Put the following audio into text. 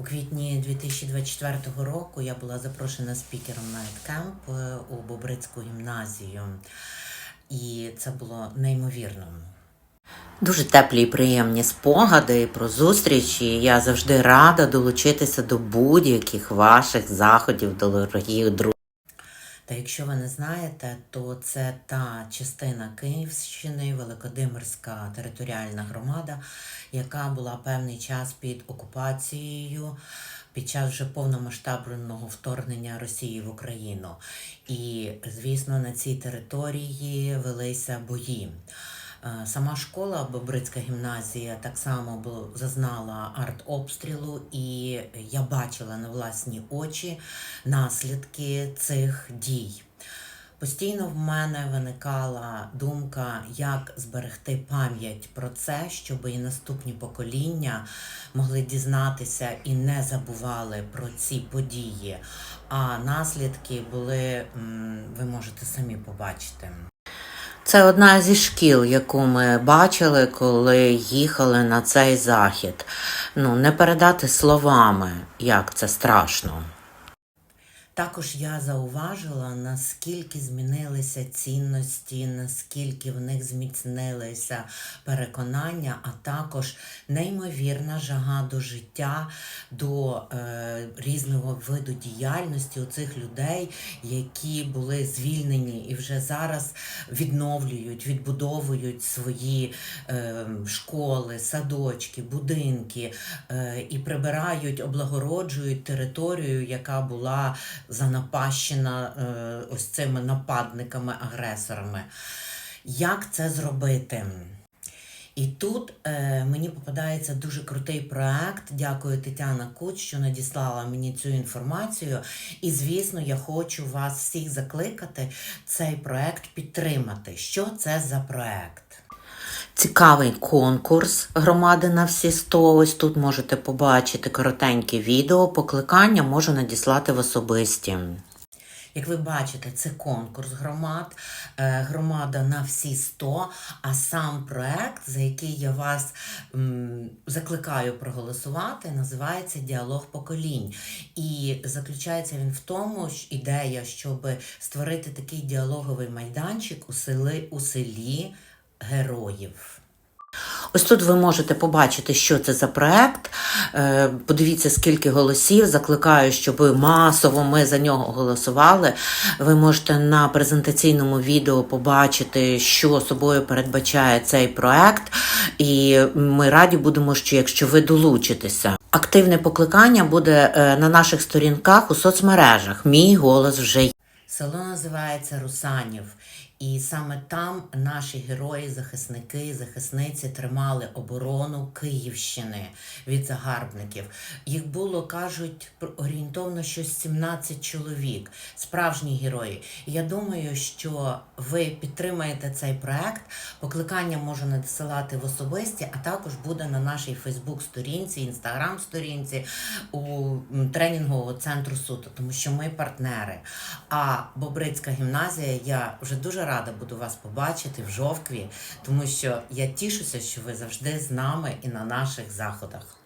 У квітні 2024 року я була запрошена спікером на еткемп е, у Бобрицьку гімназію, і це було неймовірно. Дуже теплі і приємні спогади про зустрічі. Я завжди рада долучитися до будь-яких ваших заходів, дорогі друзів. Та якщо ви не знаєте, то це та частина Київщини, Великодимирська територіальна громада, яка була певний час під окупацією під час вже повномасштабного вторгнення Росії в Україну. І, звісно, на цій території велися бої. Е, Сама школа, Бобрицька гімназія, так само зазнала артобстрілу, і я бачила на власні очі наслідки цих дій. Постійно в мене виникала думка, як зберегти пам'ять про це, щоб і наступні покоління могли дізнатися і не забували про ці події. А наслідки були, ви можете самі побачити. Це одна зі шкіл, яку ми бачили, коли їхали на цей захід. Ну, не передати словами, як це страшно. Також я зауважила, наскільки змінилися цінності, наскільки в них зміцнилися переконання, а також неймовірна жага до життя, до е, різного виду діяльності у цих людей, які були звільнені і вже зараз відновлюють, відбудовують свої е, школи, садочки, будинки е, і прибирають, облагороджують територію, яка була занапащена е, ось цими нападниками-агресорами. Як це зробити? І тут е, мені попадається дуже крутий проект. Дякую Тетяна Куч, що надіслала мені цю інформацію. І звісно, я хочу вас всіх закликати цей проект підтримати. Що це за проект? Цікавий конкурс громади на всі 100. Ось тут можете побачити коротеньке відео. Покликання можу надіслати в особисті. Як ви бачите, це конкурс громад, е, громада на всі 100, а сам проект, за який я вас закликаю проголосувати, називається Діалог поколінь. І заключається він в тому, що ідея, щоб створити такий діалоговий майданчик у селі, у селі героїв. Ось тут ви можете побачити, що це за проект. Е, Подивіться, скільки голосів. Закликаю, щоб масово ми за нього голосували. Ви можете на презентаційному відео побачити, що собою передбачає цей проект. І ми раді будемо, що якщо ви долучитеся. Активне покликання буде е, на наших сторінках у соцмережах. Мій голос вже є. Село називається Русанів, і саме там наші герої, захисники, захисниці тримали оборону Київщини від загарбників. Їх було, кажуть, орієнтовно щось 17 чоловік, справжні герої. Я думаю, що ви підтримаєте цей проект. Покликання можу надсилати в особисті, а також буде на нашій Фейсбук-сторінці, інстаграм-сторінці у тренінгового центру суду, тому що ми партнери. А Бобрицька гімназія, я вже дуже рада буду вас побачити в жовкві, тому що я тішуся, що ви завжди з нами і на наших заходах.